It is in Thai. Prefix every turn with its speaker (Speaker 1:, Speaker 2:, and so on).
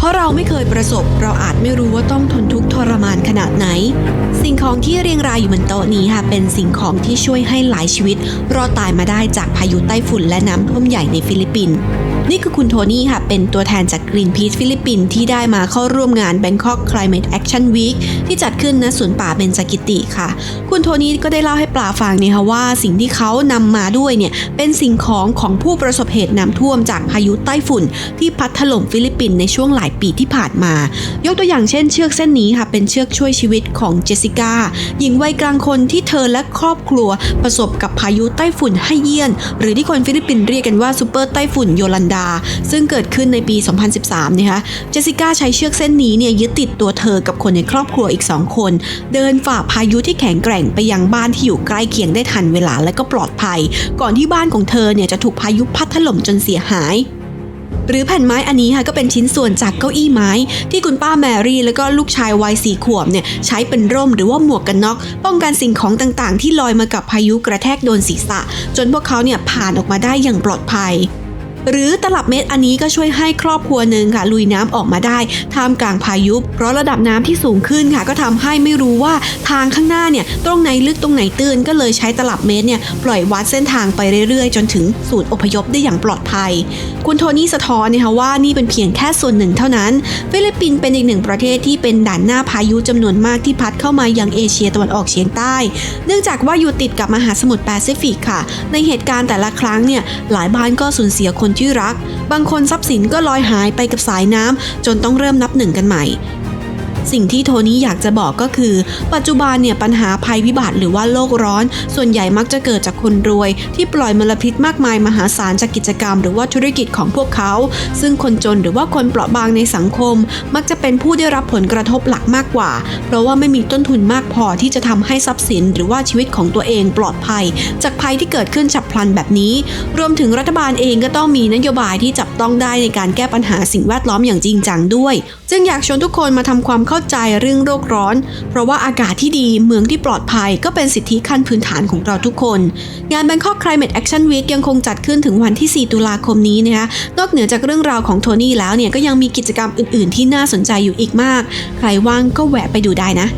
Speaker 1: เพราะเราไม่เคยประสบ เราอาจไม่รู้ว่าต้องทนทุกข์ทรมานขนาดไหน สิ่งของที่เรียงรายอยู่บนโต๊ะนี้ค่ะเป็นสิ่งของที่ช่วยให้หลายชีวิต รอดตายมาได้จากพายุไต้ฝุ่นและน้ำท่วมใหญ่ในฟิลิปปินส์ นี่คือคุณโทนี่ค่ะ เป็นตัวแทนจาก Greenpeace ฟิลิปปินส์ที่ได้มาเข้าร่วมงาน Bangkok Climate Action Week ที่จัดขึ้นณสวนป่าเบญจกิติค่ะ คุณโทนี่ก็ได้เล่าให้ปลาฟังเนี่ยค่ะว่าสิ่งที่เขานำมาด้วยเนี่ยเป็นสิ่งของของผู้ประสบเหตุน้ำท่วมจากพายุไต้ฝุ่น ที่พัดถล่มฟิลิปปินส์ในช่วงหลายปีที่ผ่านมา ยกตัวอย่างเช่นเชือกเส้นนี้ค่ะเป็นเชือกช่วยชีวิตของเจสสิก้าหญิงวัยกลางคนที่เธอและครอบครัวประสบกับพายุไต้ฝุ่นไฮเยี่ยน หรือที่คนฟิลิปปินส์เรียกกันว่าซูเปอร์ไต้ฝุ่นโยลันดาซึ่งเกิดขึ้นในปี 2013 นะคะ เจสสิก้าใช้เชือกเส้นนี้เนี่ยยึดติดตัวเธอกับคนในครอบครัวอีก 2 คน เดินฝ่าพายุที่แข็งแกร่งไปยังบ้านที่อยู่ใกล้เคียงได้ทันเวลาและก็ปลอดภัย ก่อนที่บ้านของเธอเนี่ยจะถูกพายุพัดถล่มจนเสียหายหรือแผ่นไม้อันนี้ค่ะก็เป็นชิ้นส่วนจากเก้าอี้ไม้ ที่คุณป้าแมรี่แล้วก็ลูกชายวัยสี่ขวบเนี่ยใช้เป็นร่มหรือว่าหมวกกันน็อก ป้องกันสิ่งของต่างๆ ที่ลอยมากับพายุกระแทกโดนศีรษะ จนพวกเขาเนี่ยผ่านออกมาได้อย่างปลอดภัย หรือตลับเม็ดอันนี้ก็ช่วยให้ครอบครัวหนึ่งค่ะลุยน้ำออกมาได้ท่ามกลางพายุ เพราะระดับน้ำที่สูงขึ้นค่ะ ก็ทำให้ไม่รู้ว่าทางข้างหน้าเนี่ยตรงไหนลึกตรงไหนตื้นก็เลยใช้ตลับเมตรเนี่ยปล่อยวัดเส้นทางไปเรื่อยๆ จนถึงศูนย์อพยพได้อย่างปลอดภัย คุณโทนี่สะท้อนนะคะว่านี่เป็นเพียงแค่ส่วนหนึ่งเท่านั้น ฟิลิปปินส์เป็นอีกหนึ่งประเทศที่เป็นด่านหน้าพายุจำนวนมากที่พัดเข้ามายังเอเชียตะวันออกเฉียงใต้ เนื่องจากว่าอยู่ติดกับมหาสมุทรแปซิฟิกค่ะ ในเหตุการณ์แต่ละครั้งเนี่ยหลายบ้านก็สูญเสียคนที่รัก บางคนทรัพย์สินก็ลอยหายไปกับสายน้ำจนต้องเริ่มนับหนึ่งกันใหม่ สิ่งที่โทนี่อยากจะบอกก็คือ ปัจจุบันเนี่ยปัญหาภัยพิบัติหรือว่าโลกร้อน ส่วนใหญ่มักจะเกิดจากคนรวย ที่ปล่อยมลพิษมากมายมหาศาลจากกิจกรรม หรือว่าธุรกิจของพวกเขา ซึ่งคนจนหรือว่าคนเปราะบางในสังคม มักจะเป็นผู้ได้รับผลกระทบหลักมากกว่า เพราะว่าไม่มีต้นทุนมากพอที่จะทำให้ทรัพย์สิน หรือว่าชีวิตของตัวเองปลอดภัย จากภัยที่เกิดขึ้นฉับพลันแบบนี้ รวมถึงรัฐบาลเองก็ต้องมีนโยบายที่จับต้องได้ในการแก้ปัญหาสิ่งแวดล้อมอย่างจริงจังด้วย จึงอยากชวนทุกคนมาทำความเข้าใจเรื่องโลกร้อน เพราะว่าอากาศที่ดีเมืองที่ปลอดภัยก็เป็นสิทธิขั้นพื้นฐานของเราทุกคน งาน Bangkok Climate Action Week ยังคงจัดขึ้นถึงวันที่ 4 ตุลาคมนี้นะคะนอกเหนือจากเรื่องราวของโทนี่แล้วเนี่ยก็ยังมีกิจกรรมอื่น ๆ ที่น่าสนใจอยู่อีกมาก ใครว่างก็แวะไปดูได้นะ